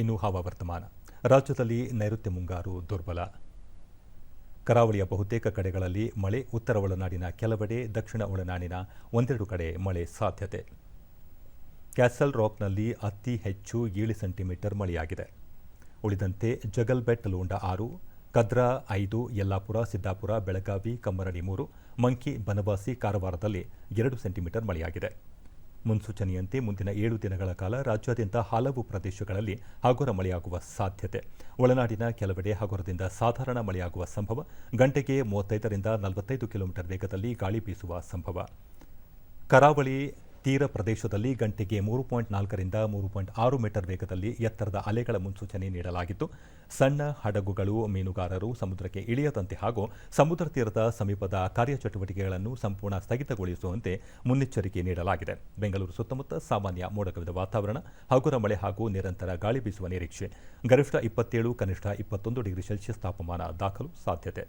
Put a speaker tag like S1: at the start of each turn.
S1: ಇನ್ನು ಹವಾವರ್ತಮಾನ ರಾಜ್ಯದಲ್ಲಿ ನೈಋತ್ಯ ಮುಂಗಾರು ದುರ್ಬಲ ಕರಾವಳಿಯ ಬಹುತೇಕ ಕಡೆಗಳಲ್ಲಿ ಮಳೆ ಉತ್ತರ ಒಳನಾಡಿನ ಕೆಲವೆಡೆ ದಕ್ಷಿಣ ಒಳನಾಡಿನ ಒಂದೆರಡು ಕಡೆ ಮಳೆ ಸಾಧ್ಯತೆ ಕ್ಯಾಸಲ್ ರಾಕ್ನಲ್ಲಿ ಅತಿ ಹೆಚ್ಚು ಏಳು ಸೆಂಟಿಮೀಟರ್ ಮಳೆಯಾಗಿದೆ ಉಳಿದಂತೆ ಜಗಲ್ಬೆಟ್ ಲೋಂಡ ಆರು ಕದ್ರಾ ಐದು ಯಲ್ಲಾಪುರ ಸಿದ್ದಾಪುರ ಬೆಳಗಾವಿ ಕಮ್ಮರಡಿ ಮೂರು ಮಂಕಿ ಬನವಾಸಿ ಕಾರವಾರದಲ್ಲಿ ಎರಡು ಸೆಂಟಿಮೀಟರ್ ಮಳೆಯಾಗಿದೆ ಮುನ್ಸೂಚನೆಯಂತೆ ಮುಂದಿನ ಏಳು ದಿನಗಳ ಕಾಲ ರಾಜ್ಯಾದ್ಯಂತ ಹಲವು ಪ್ರದೇಶಗಳಲ್ಲಿ ಹಗುರ ಮಳೆಯಾಗುವ ಸಾಧ್ಯತೆ ಒಳನಾಡಿನ ಕೆಲವೆಡೆ ಹಗುರದಿಂದ ಸಾಧಾರಣ ಮಳೆಯಾಗುವ ಸಂಭವ ಗಂಟೆಗೆ ಮೂವತ್ತೈದರಿಂದ ನಲವತ್ತೈದು ಕಿಲೋಮೀಟರ್ ವೇಗದಲ್ಲಿ ಗಾಳಿ ಬೀಸುವ ಸಂಭವ ಕರಾವಳಿ ತೀರ ಪ್ರದೇಶದಲ್ಲಿ ಗಂಟೆಗೆ ಮೂರು ಪಾಯಿಂಟ್ ನಾಲ್ಕರಿಂದ ಮೂರು ಪಾಯಿಂಟ್ ಆರು ಮೀಟರ್ ವೇಗದಲ್ಲಿ ಎತ್ತರದ ಅಲೆಗಳ ಮುನ್ಸೂಚನೆ ನೀಡಲಾಗಿತ್ತು ಸಣ್ಣ ಹಡಗುಗಳು ಮೀನುಗಾರರು ಸಮುದ್ರಕ್ಕೆ ಇಳಿಯದಂತೆ ಹಾಗೂ ಸಮುದ್ರ ತೀರದ ಸಮೀಪದ ಕಾರ್ಯಚಟುವಟಿಕೆಗಳನ್ನು ಸಂಪೂರ್ಣ ಸ್ಥಗಿತಗೊಳಿಸುವಂತೆ ಮುನ್ನೆಚ್ಚರಿಕೆ ನೀಡಲಾಗಿದೆ ಬೆಂಗಳೂರು ಸುತ್ತಮುತ್ತ ಸಾಮಾನ್ಯ ಮೋಡಕವಿದ ವಾತಾವರಣ ಹಗುರ ಮಳೆ ಹಾಗೂ ನಿರಂತರ ಗಾಳಿ ಬೀಸುವ ನಿರೀಕ್ಷೆ ಗರಿಷ್ಠ ಇಪ್ಪತ್ತೇಳು ಕನಿಷ್ಠ ಇಪ್ಪತ್ತೊಂದು ಡಿಗ್ರಿ ಸೆಲ್ಸಿಯಸ್ ತಾಪಮಾನ ದಾಖಲು ಸಾಧ್ಯತೆ